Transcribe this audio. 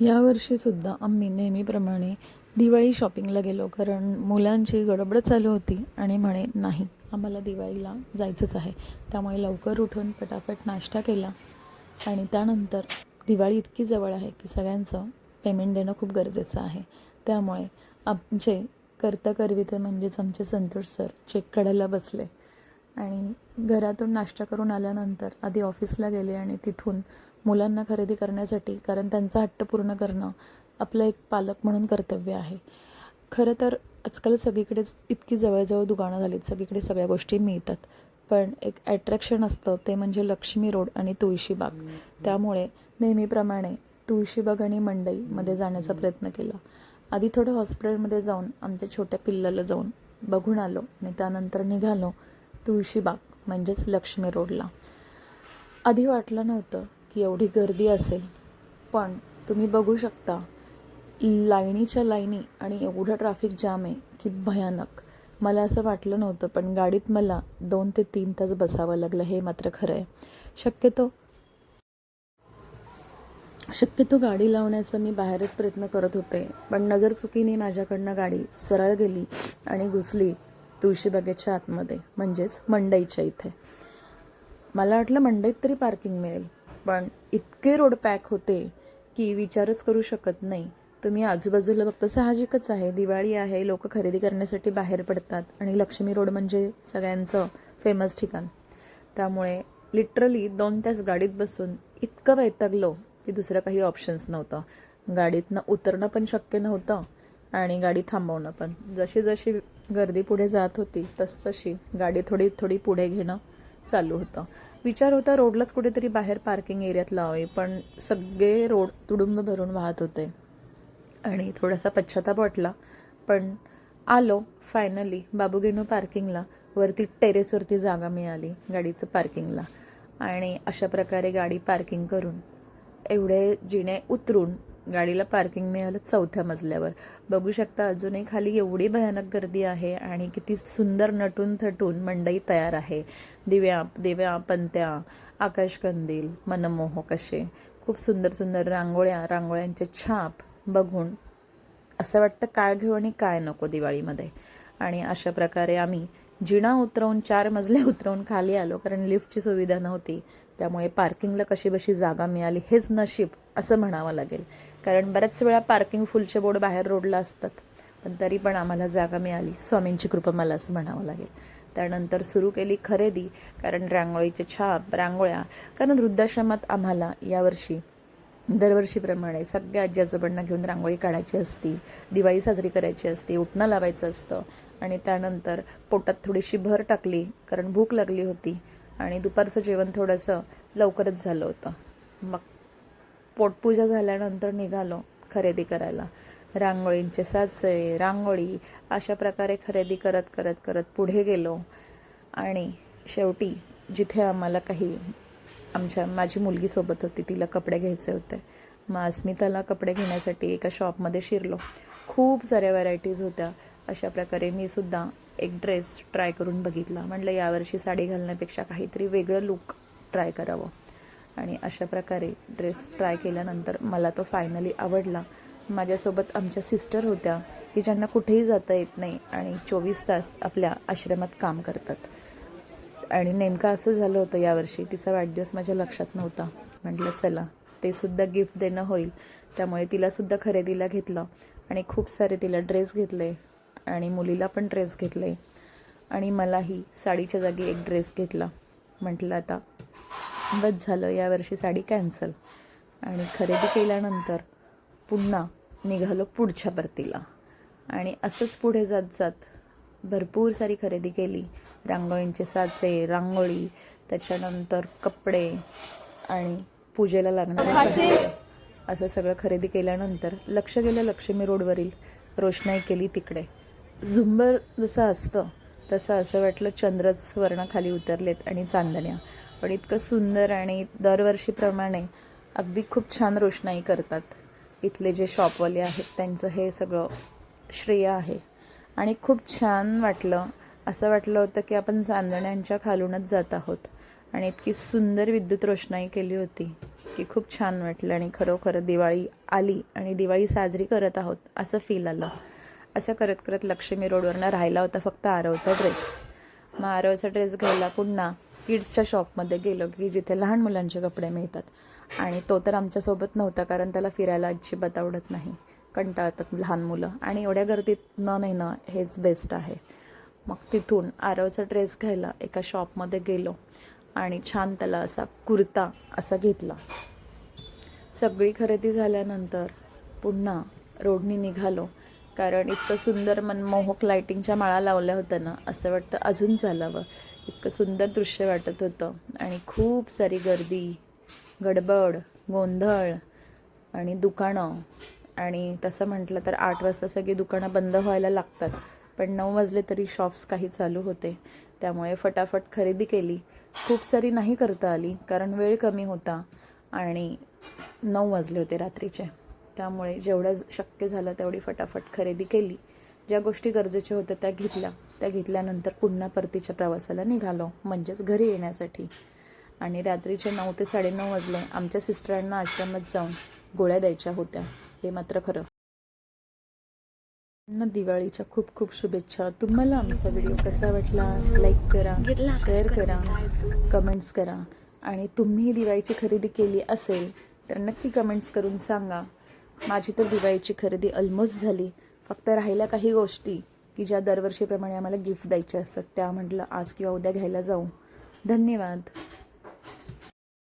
यावर्षीसुद्धा आम्ही नेहमीप्रमाणे दिवाळी शॉपिंगला गेलो कारण मुलांची गडबड चालू होती आणि म्हणे नाही आम्हाला दिवाळीला जायचंच आहे. त्यामुळे लवकर उठून पटापट नाश्ता केला आणि त्यानंतर दिवाळी इतकी जवळ आहे की सगळ्यांचं पेमेंट देणं खूप गरजेचं आहे. त्यामुळे आमचे कर्ता करविते म्हणजेच आमचे संतोष सर चेक काढायला बसले. आणि घरातून नाश्ता करून आल्यानंतर आधी ऑफिसला गेले आणि तिथून मुलांना खरेदी करण्यासाठी कारण त्यांचा हट्ट पूर्ण करणं आपलं एक पालक म्हणून कर्तव्य आहे. खरं तर आजकाल सगळीकडेच इतकी जवळजवळ दुकानं झालीत सगळीकडे सगळ्या गोष्टी मिळतात. पण एक ॲट्रॅक्शन असतं ते म्हणजे लक्ष्मी रोड आणि तुळशीबाग त्यामुळे नेहमीप्रमाणे तुळशीबाग आणि मंडईमध्ये जाण्याचा प्रयत्न केला. आधी थोडं हॉस्पिटलमध्ये जाऊन आमच्या छोट्या पिल्लाला जाऊन बघून आलो आणि त्यानंतर निघालो. तुळशीबाग म्हणजेच लक्ष्मी रोडला. आधी वाटलं नव्हतं की एवढी गर्दी असेल पण तुम्ही बघू शकता लाईनीच्या लाईनी आणि एवढं ट्रॅफिक जाम आहे की भयानक. मला असं वाटलं नव्हतं पण गाडीत मला दोन ते तीन तास बसावं लागलं हे मात्र खरं आहे. शक्यतो शक्यतो गाडी लावण्याचा मी बाहेरच प्रयत्न करत होते पण नजर चुकीने माझ्याकडनं गाडी सरळ गेली आणि घुसली. तुळशीबागेच्या आतमध्ये म्हणजेच मंडईच्या इथे. मला वाटलं मंडईत तरी पार्किंग मिळेल पण इतके रोड पॅक होते की विचारच करू शकत नाही. तुम्ही आजूबाजूला बघता साहजिकच आहे. दिवाळी आहे लोक खरेदी करण्यासाठी बाहेर पडतात आणि लक्ष्मी रोड म्हणजे सगळ्यांचं फेमस ठिकाण. त्यामुळे लिटरली दोन तास गाडीत बसून इतकं वैतागलो की दुसरं काही ऑप्शन्स नव्हतं. गाडीतनं उतरणं पण शक्य नव्हतं आणि गाडी थांबवणं पण. जशी जशी गर्दी पुढे जात होती तसतशी गाडी थोडी थोडी पुढे घेणं चालू होतं. विचार होता रोडलाच कुठेतरी बाहेर पार्किंग एरियात लावे पण सगळे रोड तुडुंब भरून वाहत होते. आणि थोडासा पश्चाताप वाटला पण आलो फायनली बाबूगेनू पार्किंगला. वरती टेरेसवरती जागा मिळाली गाडीचं पार्किंगला. आणि अशा प्रकारे गाडी पार्किंग करून एवढे जिणे उतरून गाडीला पार्किंग मिळालं चौथ्या मजल्यावर. बघू शकता अजूनही खाली एवढी भयानक गर्दी आहे आणि किती सुंदर नटून थटून मंडई तयार आहे. दिव्या दिव्या पंत्या आकाशकंदील मनमोहक असे खूप सुंदर सुंदर रांगोळ्या रांगोळ्यांचे छाप बघून असं वाटतं काय घेऊ आणि काय नको दिवाळीमध्ये. आणि अशा प्रकारे आम्ही जिणा उतरवून चार मजले उतरवून खाली आलो कारण लिफ्टची सुविधा नव्हती. त्यामुळे पार्किंगला कशी बशी जागा मिळाली हेच नशीब असं म्हणावं लागेल. कारण बऱ्याच वेळा पार्किंग फुलचे बोर्ड बाहेर रोडला असतात. पण तरी पण आम्हाला जागा मिळाली. स्वामींची कृपा मला असं म्हणावं लागेल. त्यानंतर सुरू केली खरेदी कारण रांगोळीचे छाप रांगोळ्या कारण वृद्धाश्रमात आम्हाला यावर्षी दरवर्षीप्रमाणे सगळ्या आजी आजोबांना घेऊन रांगोळी काढायची असती दिवाळी साजरी करायची असते उठणं लावायचं असतं. आणि त्यानंतर पोटात थोडीशी भर टाकली कारण भूक लागली होती. आणि दुपारचं जेवण थोडंसं लवकरच झालं होतं. मग पोटपूजा झाल्यानंतर निघालो खरेदी करायला. रांगोळींचे साचे रांगोळी अशा प्रकारे खरेदी करत करत करत पुढे गेलो. आणि शेवटी जिथे आम्हाला काही आमच्या माझी मुलगीसोबत होती तिला कपडे घ्यायचे होते. मग अस्मिताला कपडे घेण्यासाठी एका शॉपमध्ये शिरलो. खूप साऱ्या व्हरायटीज होत्या. अशा प्रकारे मी सुद्धा एक ड्रेस ट्राय करून बघितला. म्हटलं यावर्षी साडी घालण्यापेक्षा काहीतरी वेगळं लुक ट्राय करावं. आणि अशा प्रकारे ड्रेस ट्राय केल्यानंतर मला तो फायनली आवडला. माझ्यासोबत आमच्या सिस्टर होत्या की ज्यांना कुठेही जाता येत नाही आणि चोवीस तास आपल्या आश्रमात काम करतात. आणि नेमकं असं झालं होतं यावर्षी तिचा वाढदिवस माझ्या लक्षात नव्हता. म्हटलं चला ते सुद्धा गिफ्ट देणं होईल. त्यामुळे तिलासुद्धा खरेदीला घेतलं आणि खूप सारे तिला ड्रेस घेतले आणि मुलीला पण ड्रेस घेतले. आणि मलाही साडीच्या जागी एक ड्रेस घेतला. म्हटलं आता बस झालं. यावर्षी साडी कॅन्सल आणि खरेदी केल्यानंतर पुन्हा निघालो पुढच्या परतीला. आणि असंच पुढे जात जात भरपूर सारी खरेदी केली. रांगोळींचे साचे रांगोळी त्याच्यानंतर कपडे आणि पूजेला लागणारे असं सगळं खरेदी केल्यानंतर लक्ष गेलं लक्ष्मी रोडवरील. रोषणाई केली तिकडे. झुंबर जसं असतं तसं असं वाटलं चंद्रच वर्णाखाली उतरलेत आणि चांदण्या. पण इतकं सुंदर आणि दरवर्षीप्रमाणे अगदी खूप छान रोषणाई करतात इथले जे शॉपवाले आहेत त्यांचं हे सगळं श्रेय आहे. आणि खूप छान वाटलं असं वाटलं होतं की आपण चांदण्यांच्या खालूनच जात आहोत. आणि इतकी सुंदर विद्युत रोषणाई केली होती की खूप छान वाटलं आणि खरोखर दिवाळी आली आणि दिवाळी साजरी करत आहोत असं फील आलं. असं करत करत लक्ष्मी रोडवरनं राहिला होता फक्त आरवचा ड्रेस मग आरवचा ड्रेस घ्यायला पुन्हा किड्सच्या शॉपमध्ये गेलो की जिथे लहान मुलांचे कपडे मिळतात. आणि तो तर आमच्यासोबत नव्हता कारण त्याला फिरायला अजिबात आवडत नाही. कंटाळतात लहान मुलं. आणि एवढ्या गर्दीत न नेणं हेच बेस्ट आहे. मग तिथून आरवचा ड्रेस घ्यायला एका शॉपमध्ये गेलो आणि छान त्याला असा कुर्ता असा घेतला. सगळी खरेदी झाल्यानंतर पुन्हा रोडनी निघालो. कारण इतकं सुंदर मनमोहक लाईटिंगच्या माळा लावल्या होत्या ना असं वाटतं अजून चालावं. इतकं सुंदर दृश्य वाटत होतं. आणि खूप सारी गर्दी गडबड गोंधळ आणि दुकानं. आणि तसं म्हटलं तर आठ वाजता सगळी दुकानं बंद व्हायला लागतात. पण नऊ वाजले तरी शॉप्स काही चालू होते. त्यामुळे फटाफट खरेदी केली. खूप सारी नाही करता आली कारण वेळ कमी होता आणि नऊ वाजले होते रात्रीचे. त्यामुळे जेवढं शक्य झालं तेवढी फटाफट खरेदी केली. ज्या गोष्टी गरजेच्या होत्या त्या घेतल्या. त्या घेतल्यानंतर पुन्हा परतीच्या प्रवासाला निघालो म्हणजेच घरी येण्यासाठी. आणि रात्रीचे नऊ ते साडेनऊ वाजले. आमच्या सिस्टरांना आश्रमात जाऊन गोळ्या द्यायच्या होत्या. हे मात्र खरं. ना दिवाळीच्या खूप खूप शुभेच्छा. तुम्हाला आमचा व्हिडिओ कसा वाटला? लाईक करा शेअर करा कमेंट्स करा. आणि तुम्ही दिवाळीची खरेदी केली असेल तर नक्की कमेंट्स करून सांगा. माझी तर दिवाळीची खरेदी ऑलमोस्ट झाली. फक्त राहिल्या काही गोष्टी. की ज्या दरवर्षीप्रमाणे आम्हाला गिफ्ट द्यायच्या असतात त्या म्हटलं आज किंवा उद्या घ्यायला जाऊ. धन्यवाद.